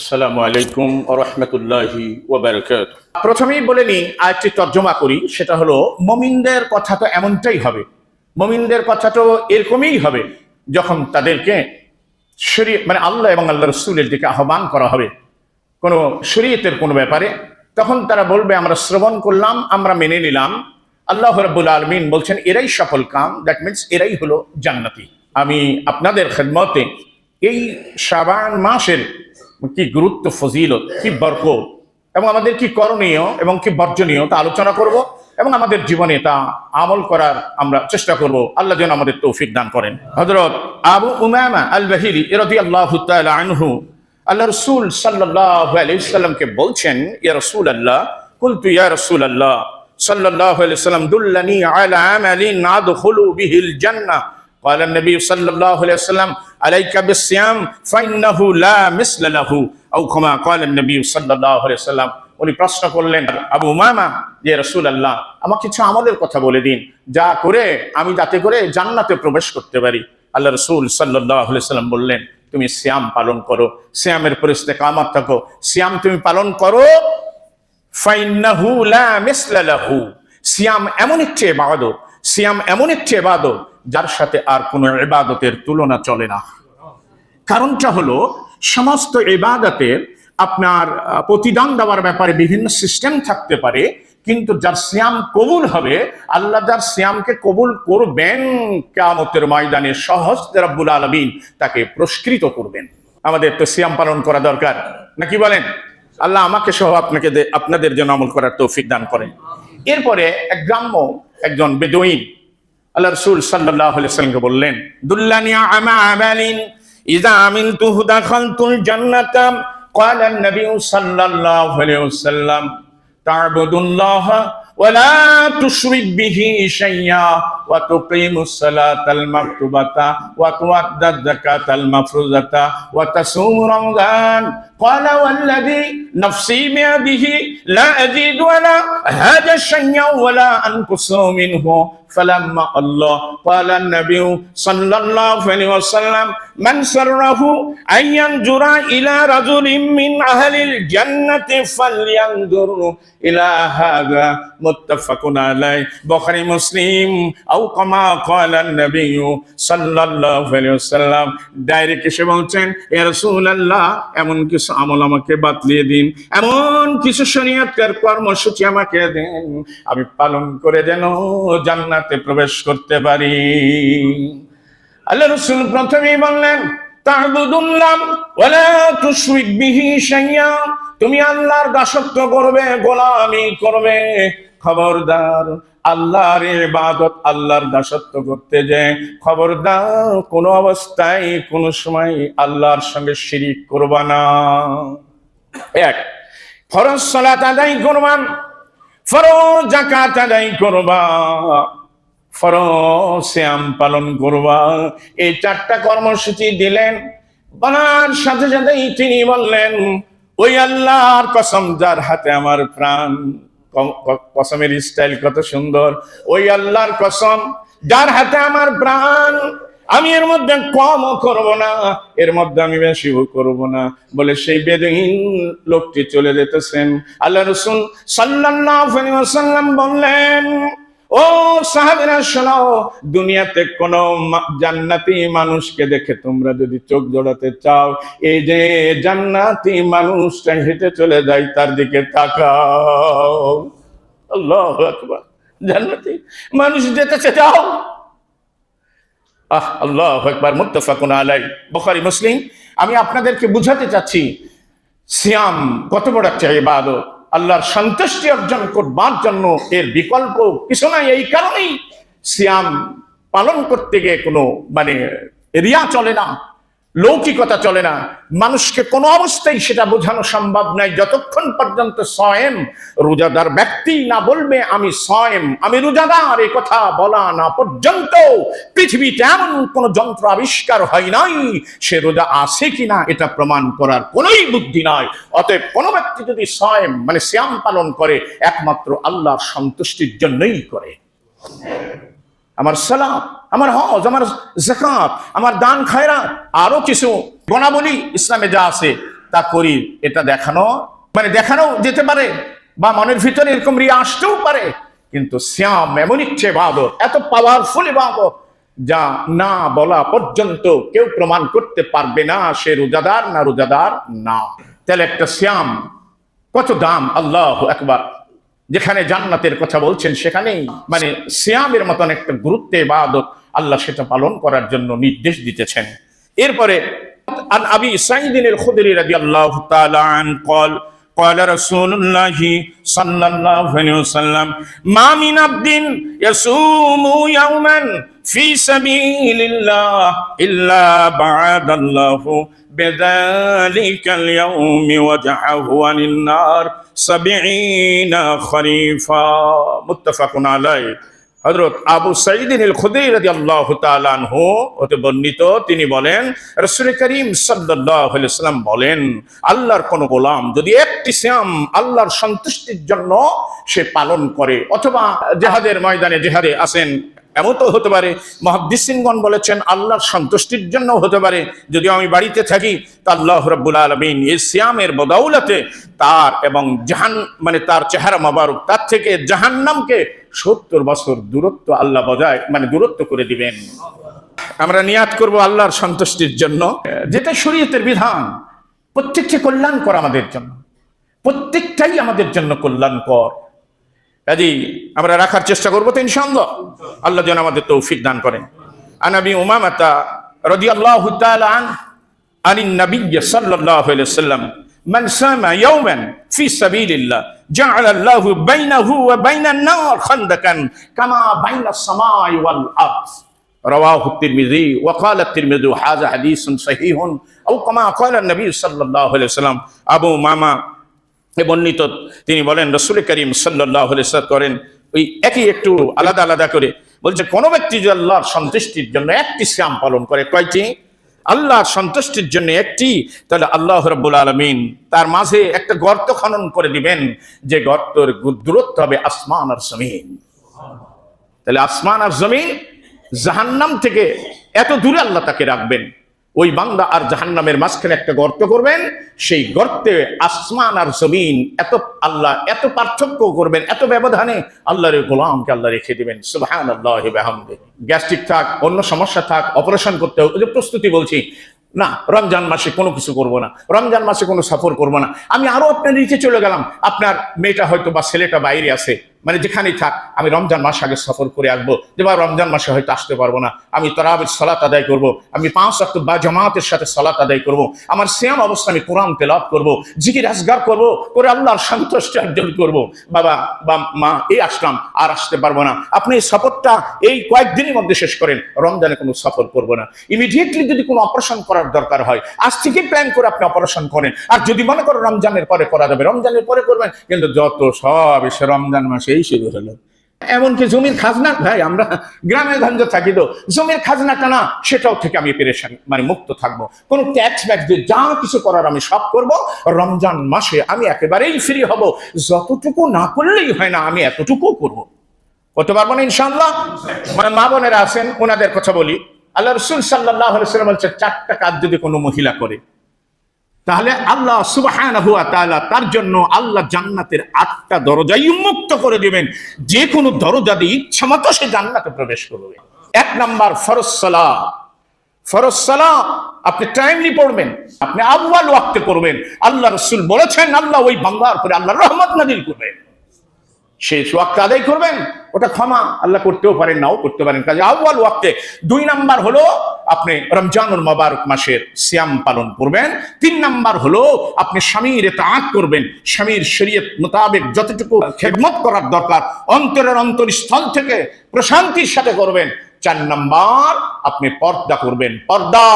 আসসালামু আলাইকুম রহমতুল্লাহি ওবরকাত প্রথমেই বলে নিই, আরেকটি তর্জমা করি, সেটা হলো, মমিনদের কথা তো এমনটাই হবে। মমিনদের কথা তো এরকমই হবে যখন তাদেরকে শরী মানে আল্লাহ এবং আল্লাহ রসুলের দিকে আহ্বান করা হবে। কোনো শরীয়তের কোনো ব্যাপারে। তখন তারা বলবে, আমরা শ্রবণ করলাম, আমরা মেনে নিলাম। আল্লাহ রব্বুল আলমিন বলছেন, এরাই সফল কাম দ্যাট মিনস এরাই হলো জান্নাতি। আমি আপনাদের খেদমতে এই শাবান মাসের কি গুরুত্ব, ফজিলত, কি বরকত, এবং আমাদের কি করণীয় এবং কি বর্জনীয় তা আলোচনা করব এবং আমাদের জীবনে তা আমল করার আমরা চেষ্টা করব। আল্লাহ যেন আমাদের তৌফিক দান করেন। হজরত আবু উমামা আল বাহিরি এরদি আল্লাহ আনহু, আল্লাহ রসুল সাল্লাহ আলাইসাল্লামকে বলছেন, ইয়া রসুল আল্লাহ কুলতু ইয়া রসুল আল্লাহ সাল্লাহ আলাইসাল্লাম দুল্লানি আলা আমালিন আদখুলু বিহিল জান্নাহ। قال النبي صلى الله عليه وسلم عليك بالصيام فإنه لا مثل له أو كما قال النبي صلى الله عليه وسلم উনি প্রশ্ন করলেন আবু মামা যে রসুল আল্লাহ আমাকে কিছু আমলের কথা বলে দিন যা করে আমি যাতে করে জান্নাতে প্রবেশ করতে পারি আল্লাহ রসুল সাল্লাহ সাল্লাম বললেন তুমি শ্যাম পালন করো শ্যামের পরিস্থিতি কামাত থাকো শ্যাম তুমি পালন করো ফাইন্নাহু লা মিসলা লাহু সিয়াম এমন একটি ইবাদত সিয়াম এমন একটি এবাদত যার সাথে আর কোনো এবাদতের তুলনা চলে না। কারণটা হলো, সমস্ত এবাদতের আপনার প্রতিদান দেওয়ার ব্যাপারে বিভিন্ন সিস্টেম থাকতে পারে, কিন্তু যার সিয়াম কবুল হবে, আল্লাহ যার সিয়ামকে কবুল করবেন, কেয়ামতের ময়দানে সহজ রাব্বুল আলমিন তাকে পুরস্কৃত করবেন। আমাদের তো সিয়াম পালন করা দরকার নাকি বলেন? আল্লাহ আমাকে সহ আপনাকে আপনাদের জন্য আমল করার তৌফিক দান করেন। এরপরে এক গ্রাম্য একজন বেদুইন আল্লাহ রসুল সাল্লাহ সাল্লামকে বললেন দুল্লানিয়া আমা আমালিন ইজা আমিন তুহু দাখালতুল জান্নাতাম قال النبي صلى الله عليه وسلم تعبد الله ولا تشرك به شيئا وتقيم الصلاة المكتوبة وتؤدى الزكاة المفروضة وتصوم رمضان. قال والذي نفسي بيده لا أزيد ولا هذا الشيء ولا أنقص منه. فلما الله قال النبي صلى الله عليه وسلم من سره أن ينظر إلى رجل من أهل الجنة فلينظر إلى هذا متفق عليه بخاري مسلم أو كما قال النبي صلى الله عليه وسلم ডাইরেক্ট এসে বলছেন এ রাসূলুল্লাহ এমন কিছু আমল আমাকে বাতলিয়ে দিন এমন কিছু শরীয়তের কর্মসূচি আমাকে দেন আমি পালন করে যেন জান্নাতে প্রবেশ করতে পারি। আল্লাহ রসুল প্রথমেই বললেন তুমি আল্লাহর দাসত্ব করবে, গোলামি করবে। খবরদার, আল্লাহর ইবাদত আল্লাহর দাসত্ব করতে যে খবরদার, কোনো অবস্থায়, কোনো সময় আল্লাহর সঙ্গে শিরিক করবা না। এক, ফরজ সালাত আদায় করবান ফরজ জাকাত আদায় করবা। ফরজ শ্যাম পালন করবা। এই চারটা কর্মসূচি দিলেন। বলার সাথে সাথেই তিনি বললেন, ওই আল্লাহর কসম যার হাতে আমার প্রাণ কসমের স্টাইল কত সুন্দর। ওই আল্লাহর কসম যার হাতে আমার প্রাণ, আমি এর মধ্যে কমও করব না, এর মধ্যে আমি বেশিও করব না। বলে সেই বেদহীন লোকটি চলে যেতেছেন। আল্লাহ সাল্লাল্লাহু আলাইহি বললেন ও সাহাবেরা, শোনাও, দুনিয়াতে কোন জান্নাতি মানুষকে দেখে তোমরা যদি চোখ জোড়াতে চাও, এই যে জান্নাতি মানুষটা হেঁটে চলে যায়, তার দিকে তাকাও। আল্লাহ আকবার। জান্নাতি মানুষ যেতেছে, যাও। আহ, আল্লাহ একবার মুত্তাফাকুন আলাই বুখারী, মুসলিম। আমি আপনাদেরকে বুঝাতে চাচ্ছি, সিয়াম কত বড় একটা ইবাদত। আল্লাহর সন্তুষ্টি অর্জন করবার জন্য এর বিকল্প কিছু নাই। এই কারণেই সিয়াম পালন করতে গিয়ে কোনো মানে রিয়া চলে না। লৌকিকতা চলে না। মানুষকে কোনো অবস্থায় সেটা বোঝানো সম্ভব নয়। যতক্ষণ পর্যন্ত সয়েম রোজাদার ব্যক্তি না বলবে, আমি সয়েম আমি রোজাদার, এ কথা বলা না পর্যন্ত পৃথিবীতে এমন কোন যন্ত্র আবিষ্কার হয় নাই। সে রোজা আছে কিনা, এটা প্রমাণ করার কোনোই বুদ্ধি নয় অতএব কোনো ব্যক্তি যদি সয়েম মানে শ্যাম পালন করে, একমাত্র আল্লাহর সন্তুষ্টির জন্যই করে। আমার সালাম আমার হজ, আমার জাকাত আমার দান খায়রা আরও কিছু গণাবলী ইসলামে যা আছে তা করি, এটা দেখানো মানে দেখানো যেতে পারে, বা মনের ভিতরে এরকম রিয়া আসতেও পারে, কিন্তু শ্যাম এমন ইচ্ছে ইবাদত, এত পাওয়ারফুল ইবাদত, যা না বলা পর্যন্ত কেউ প্রমাণ করতে পারবে না সে রোজাদার না রোজাদার না। তাহলে একটা শ্যাম কত দাম? আল্লাহ একবার যেখানে জান্নাতের কথা বলছেন সেখানেই মানে সিয়ামের মতন একটা গুরুত্ব ইবাদত আল্লাহ সেটা পালন করার জন্য নির্দেশ দিতেছেন এরপরে عن ابي سعيد الخدري رضي الله تعالى عنه قال قال رسول الله صلى الله عليه وسلم ما من عبد يصوم يوما في سبيل الله الا بعد الله بذلك اليوم وجعه عن النار সাবিনা খরিফা মুত্তাফাকুন আলাইহি। হজরত আবু সাইদিন খুদির আল্লাহ তালানহু হতে বর্ণিত, তিনি বলেন, রসুল করিম সাল্লাম বলেন, আল্লাহর কোন গোলাম যদি একটি শ্যাম আল্লাহর সন্তুষ্টির জন্য সে পালন করে, অথবা জেহাদের ময়দানে জেহাদে আসেন এমন তো হতে পারে। মহাদ্দিসিনগণ বলেছেন, আল্লাহর সন্তুষ্টির জন্য হতে পারে। যদি আমি বাড়িতে থাকি, তা আল্লাহ রব্বুল আলমিন এই সিয়ামের বদৌলতে তার এবং জাহান মানে তার চেহারা মাবারুক, তার থেকে জাহান্নামকে সত্তর বছর দূরত্ব আল্লাহ বজায় মানে দূরত্ব করে দিবেন। আমরা নিয়াত করব আল্লাহর সন্তুষ্টির জন্য। যেটা শরীয়তের বিধান প্রত্যেকটি কল্যাণকর আমাদের জন্য। প্রত্যেকটাই আমাদের জন্য কল্যাণকর। কাজী আমরা রাখার চেষ্টা করবো তো ইনশাআল্লাহ আল্লাহ যেন আমাদের তৌফিক দান করেন আনাবি উমামাতা রাদিয়াল্লাহু তাআলা আন عن النبي صلى الله عليه وسلم من سام يوما في سبيل الله جعل الله بينه وبين النار خندقا كما بين السماء والارض رواه الترمذي وقال الترمذي هذا حديث صحيح او كما قال النبي صلى الله عليه وسلم ابو ماما এ বর্ণিত, তিনি বলেন, রসুল করিম সাল্লাহ করেন, ওই একই একটু আলাদা আলাদা করে। বলছে, কোন ব্যক্তি যদি আল্লাহর সন্তুষ্টির জন্য একটি শ্যাম পালন করে, কয়টি? আল্লাহর সন্তুষ্টির জন্য একটি, তাহলে আল্লাহ রব্বুল আলমিন তার মাঝে একটা গর্ত খনন করে দিবেন, যে গর্তর দূরত্ব হবে আসমান আর জমিন। তাহলে আসমান আর জমিন জাহান্নাম থেকে এত দূরে আল্লাহ তাকে রাখবেন। ওই বান্দা আর জাহান্নামের মাঝখানে একটা গর্ত করবেন, সেই গর্তে আসমান আর জমিন এত আল্লাহ, এত পার্থক্য করবেন, এত ব্যবধানে আল্লাহর গোলামকে আল্লাহ রেখে দিবেন। সুবাহান আল্লাহ গ্যাস্ট্রিক থাক, অন্য সমস্যা থাক, অপারেশন করতে ওই যে প্রস্তুতি বলছি, না, রমজান মাসে কোনো কিছু করব না, রমজান মাসে কোনো সফর করব না। আমি আরও আপনার নিচে চলে গেলাম, আপনার মেয়েটা হয়তো বা ছেলেটা বাইরে আছে মানে যেখানেই থাক, আমি রমজান মাস আগে সফর করে আসব। যে বা রমজান মাসে হয়তো আসতে পারব না। আমি তরাবের সলাত আদায় করব। আমি পাঁচ রক্ত বা জামাতের সাথে সলাত আদায় করব। আমার শ্যাম অবস্থা আমি কোরআন তেলাপ করব, জিকির আসগার করব, করে আল্লাহর সন্তুষ্ট অর্জন করব। বাবা, বা মা, এই আসলাম, আর আসতে পারব না। আপনি এই সফরটা এই কয়েকদিনের মধ্যে শেষ করেন। রমজানে কোনো সফর করব না। ইমিডিয়েটলি যদি কোনো অপারেশন করার দরকার হয়, আজ থেকে প্ল্যান করে আপনি অপারেশন করেন। আর যদি মনে করো রমজানের পরে করা যাবে, রমজানের পরে করবেন, কিন্তু যত সব এসে রমজান মাসে এই শুরু হলো। এমনকি জমির খাজনা, ভাই, আমরা গ্রামে গঞ্জ থাকি তো, জমির খাজনাটা না, সেটাও থেকে আমি পেরেশান মানে মুক্ত থাকব। কোনো ট্যাক্স ব্যাক্স দিয়ে যা কিছু করার আমি সব করব, রমজান মাসে আমি একেবারেই ফ্রি হব। যতটুকু না করলেই হয় না, আমি এতটুকু করব। করতে পারব না ইনশাল্লাহ মানে মা বোনেরা আছেন, ওনাদের কথা বলি। আল্লাহ রসুল সাল্লাহ বলছে, চারটা কাজ যদি কোনো মহিলা করে তাহলে আল্লাহ সুবাহান হুয়া তাআলা তার জন্য আল্লাহ জান্নাতের আটটা দরজাই উন্মুক্ত করে দেবেন। যে কোনো দরজা দিয়ে ইচ্ছা মতো সে জান্নাতে প্রবেশ করবে। এক নম্বর ফরসলা সালাত। আপনি টাইমলি পড়বেন, আপনি আউয়াল ওয়াক্তে করবেন আল্লাহ রসুল বলেছেন, আল্লাহ ওই বাংলার পরে আল্লাহ রহমত নাজিল করবেন। শেষ ওয়াক্ত আদায় করবেন, ওটা ক্ষমা আল্লাহ করতেও পারেন, নাও করতে পারেন। কাজে আউ্বাল ওয়াক্তে দুই নাম্বার হলো আপনি রমজানুল মোবারক মাসের শ্যাম পালন করবেন। তিন নাম্বার হলো আপনি স্বামীর তাঁত করবেন। স্বামীর শরীয়ত মোতাবেক যতটুকু খেদমত করার দরকার, অন্তরের অন্তরস্থল থেকে প্রশান্তির সাথে করবেন। চার নাম্বার, আপনি পর্দা করবেন। পর্দা,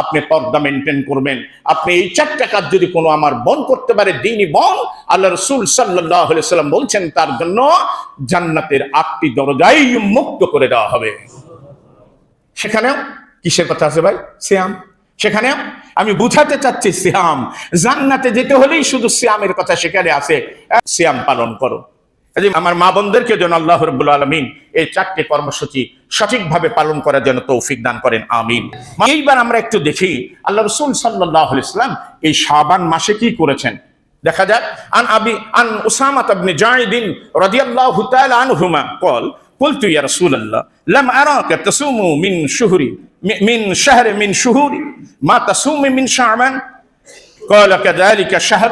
আপনি পর্দা মেনটেন করবেন। আপনি এই চারটা কাজ যদি কোনো আমার বন করতে পারে দিনই বন, আল্লাহ রসুল সাল্লাম বলছেন, তার জন্য জান্নাতের আটটি দরজাই মুক্ত করে দেওয়া হবে। সেখানেও কিসের কথা আছে ভাই? শ্যাম সেখানে আমি বুঝাতে চাচ্ছি শ্যাম জান্নাতে যেতে হলেই শুধু শ্যামের কথা সেখানে আছে। শ্যাম পালন করো। কাজে আমার মা বোনদেরকে যেন আল্লাহ রব্বুল আলমিন এই চারটি কর্মসূচি সঠিকভাবে পালন করার জন্য তৌফিক দান করেন আমিন এইবার আমরা একটু দেখি আল্লাহ রসুল সাল্লাহ ইসলাম এই শাবান মাসে কি করেছেন দেখা যাক আন আবি আন উসামাত ইবনে জাইদিন রাদিয়াল্লাহু তাআলা আনহুমা قال قلت يا رسول الله لم أراك تصوم من شهر من شهر من شهور ما تصوم من شعبان قال كذلك شهر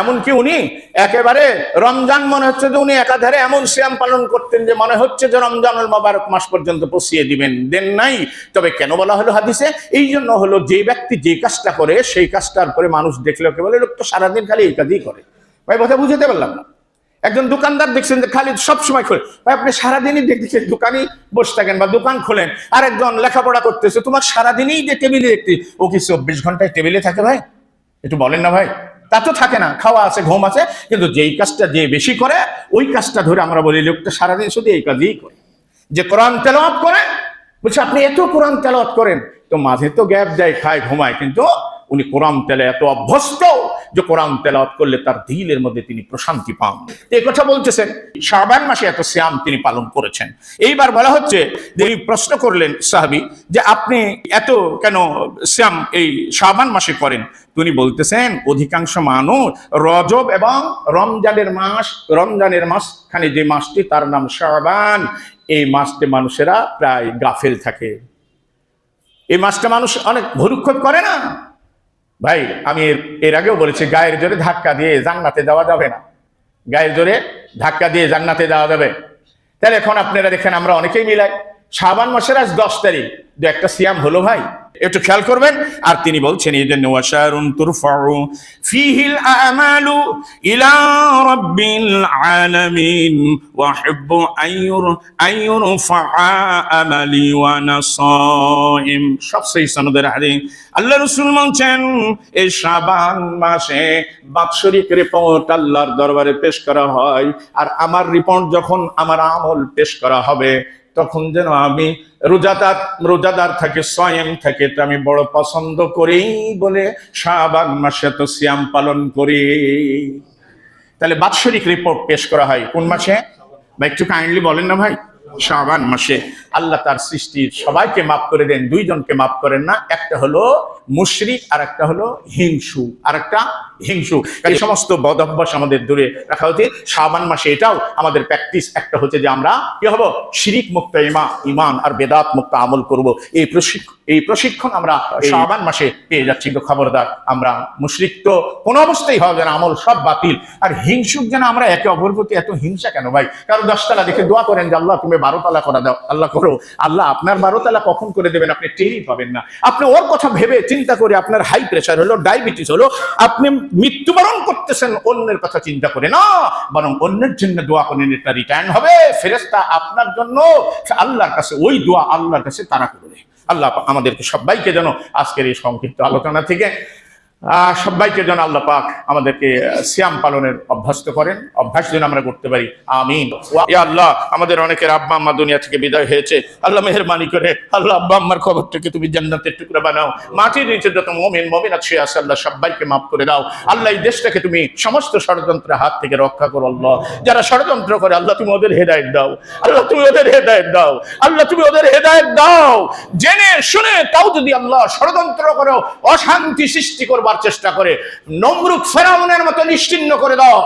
এমনকি উনি একেবারে রমজান মনে হচ্ছে যে উনি একাধারে এমন সিয়াম পালন করতেন যে মনে হচ্ছে যে রমজানুল মোবারক মাস পর্যন্ত পৌঁছিয়ে দিবেন, দেন নাই। তবে কেন বলা হলো হাদিসে? এই জন্য হলো যে ব্যক্তি যে কাজটা করে, সেই কাজটার পরে মানুষ দেখলে ওকে বলে লোক তো সারাদিন খালি এই কাজই করে। ভাই, কথা বুঝতে পারলাম না। একজন দোকানদার দেখছেন যে খালি সব সময় খোলে। ভাই, আপনি সারাদিনই দেখছেন দোকানই বসে থাকেন বা দোকান খোলেন। আর একজন লেখাপড়া করতেছে, তোমার সারাদিনই যে টেবিলে দেখতে ও কি চব্বিশ ঘন্টায় টেবিলে থাকে ভাই? একটু বলেন না ভাই। তা তো থাকে না, খাওয়া আছে, ঘুম আছে, কিন্তু যেই কাজটা যে বেশি করে, ওই কাজটা ধরে আমরা বলি, লোকটা সারাদিন শুধু এই কাজই করে। যে কোরআন তেলাওয়াত করে, বলছে, আপনি এত কোরআন তেলাওয়াত করেন। তো মাঝে তো গ্যাপ দেয়, খায়, ঘুমায়, কিন্তু উনি কোরআন তেলে এত অভ্যস্ত যে কোরআন তেলাওয়াত করলে তার দিলের মধ্যে তিনি প্রশান্তি পান। এই কথা বলতেছেন, শাবান মাসে এত শ্যাম তিনি পালন করেছেন। এইবার বলা হচ্ছে, তিনি প্রশ্ন করলেন, সাহাবি, যে আপনি এত কেন শ্যাম এই শাবান মাসে করেন? তিনি বলতেছেন, অধিকাংশ মানুষ রজব এবং রমজানের মাস, রমজানের মাসখানে যে মাসটি, তার নাম শাবান। এই মাসটি মানুষেরা প্রায় গাফেল থাকে। এই মাসটা মানুষ অনেক ভরুক্ষেপ করে না? ভাই, আমি এর আগেও বলেছি, গায়ের জোরে ধাক্কা দিয়ে জান্নাতে যাওয়া যাবে না। গায়ের জোরে ধাক্কা দিয়ে জান্নাতে যাওয়া যাবে। তাহলে এখন আপনারা দেখেন আমরা অনেকেই মিলাই। শাবান মাসের আজ দশ তারিখ। দু একটা সিয়াম হলো ভাই। একটু খেয়াল করবেন। আর তিনি বলছেন এই জন্য ওয়াশারুন তুরফাউ ফিহিল আমালু ইলা রাব্বিল আলামিন ওয়া হুব্বু আইয়ুর আইয়ুর আমালি ওয়া নাসাইম। সব সেই সনদের হাদিস। আল্লাহ রাসূল বলছেন এই শাবান মাসে বাৎসরিক রিপোর্ট আল্লাহর দরবারে পেশ করা হয়। আর আমার রিপোর্ট যখন আমার আমল পেশ করা হবে তখন যেন আমি রোজাদার রোজাদার থাকে, স্বয়ং থাকে, এটা আমি বড় পছন্দ করি বলে শাহবাগ মাসে তো সিয়াম পালন করি। তাহলে বাৎসরিক রিপোর্ট পেশ করা হয় কোন মাসে? বা একটু কাইন্ডলি বলেন না ভাই। শাবান মাসে আল্লাহ তার সৃষ্টির সবাইকে মাফ করে দেন দুইজনকে মাফ করেন না। একটা হলো মুশরিক আর একটা হলো হিংসু। আর একটা হিংসু। এই সমস্ত বদ অভ্যাস আমাদের দূরে রাখা উচিত। শাবান মাসে এটাও আমাদের প্র্যাকটিস একটা হচ্ছে যে আমরা কি হব? শিরিক মুক্ত ইমা ইমান আর বেদাত মুক্ত আমল করব। এই প্রশিক্ষণ এই প্রশিক্ষণ আমরা শাবান মাসে পেয়ে যাচ্ছি। তো খবরদার আমরা মুশরিক তো কোনো অবস্থায় হবে না আমল সব বাতিল। আর হিংসুক যেন আমরা একে অপর প্রতি এত হিংসা কেন ভাই? কারও দশতলা দেখে দোয়া করেন যে আল্লাহ তুমি বারো তালা করা দাও, আল্লাহ করো। আল্লাহ আপনার বারো তালা কখন করে দেবেন আপনি টেরই পাবেন না। আপনি ওর কথা ভেবে চিন্তা করে আপনার হাই প্রেশার হলো ডায়াবেটিস হলো, আপনি মৃত্যুবরণ করতেছেন, অন্যের কথা চিন্তা করে না। বরং অন্যের জন্য দোয়া করেন এটা রিটার্ন হবে। ফেরেস্তা আপনার জন্য, আল্লাহর কাছে, ওই দোয়া আল্লাহর কাছে তারা করবে আল্লাহ আমাদেরকে সবাইকে যেন আজকের এই সংক্ষিপ্ত আলোচনা থেকে সবাইকে যেন আল্লাহ পাক আমাদেরকে সিয়াম পালনের অভ্যস্ত করেন, অভ্যাস যেন আমরা করতে পারি। আমিন। আল্লাহ, আমাদের অনেকের আব্বা আম্মা দুনিয়া থেকে বিদায় হয়েছে। আল্লাহ মেহরবানি করে, আল্লাহ আব্বা আম্মার খবরটাকে তুমি জান্নাতের টুকরা বানাও। মাটির নিচে যত মমিন মমিন আছে আছে, আল্লাহ সবাইকে মাফ করে দাও। আল্লাহ এই দেশটাকে তুমি সমস্ত ষড়যন্ত্রের হাত থেকে রক্ষা করো, আল্লাহ। যারা ষড়যন্ত্র করে, আল্লাহ তুমি ওদের হেদায়েত দাও। আল্লাহ তুমি ওদের হেদায়ত দাও। আল্লাহ তুমি ওদের হেদায়েত দাও। জেনে, শুনে, তাও যদি আল্লাহ ষড়যন্ত্র করো অশান্তি সৃষ্টি করবার চেষ্টা করে, নমরুদ ফেরাউনের মতো নিশ্চিন্ন করে দাও।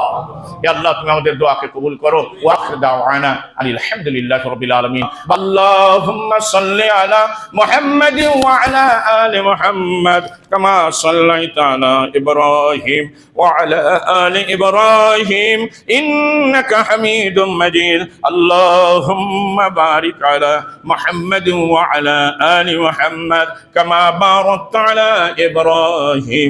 আল্লাহ, তুমি আমাদের দোয়াকে কবুল করো। ওয়াখির দাওয়ানা আনিল হামদুলিল্লাহি রাব্বিল আলামিন। আল্লাহুম্মা সাল্লি আলা মুহাম্মাদিন ওয়া আলা আলি মুহাম্মাদ কামা সাল্লাইতা আলা ইব্রাহিম ওয়া আলা আলি ইব্রাহিম ইন্নাকা হামিদুম মাজিদ। আল্লাহুম্মা বারিক আলা মুহাম্মাদিন ওয়া আলা আলি মুহাম্মাদ কামা বারাকতা আলা ইব্রাহিম।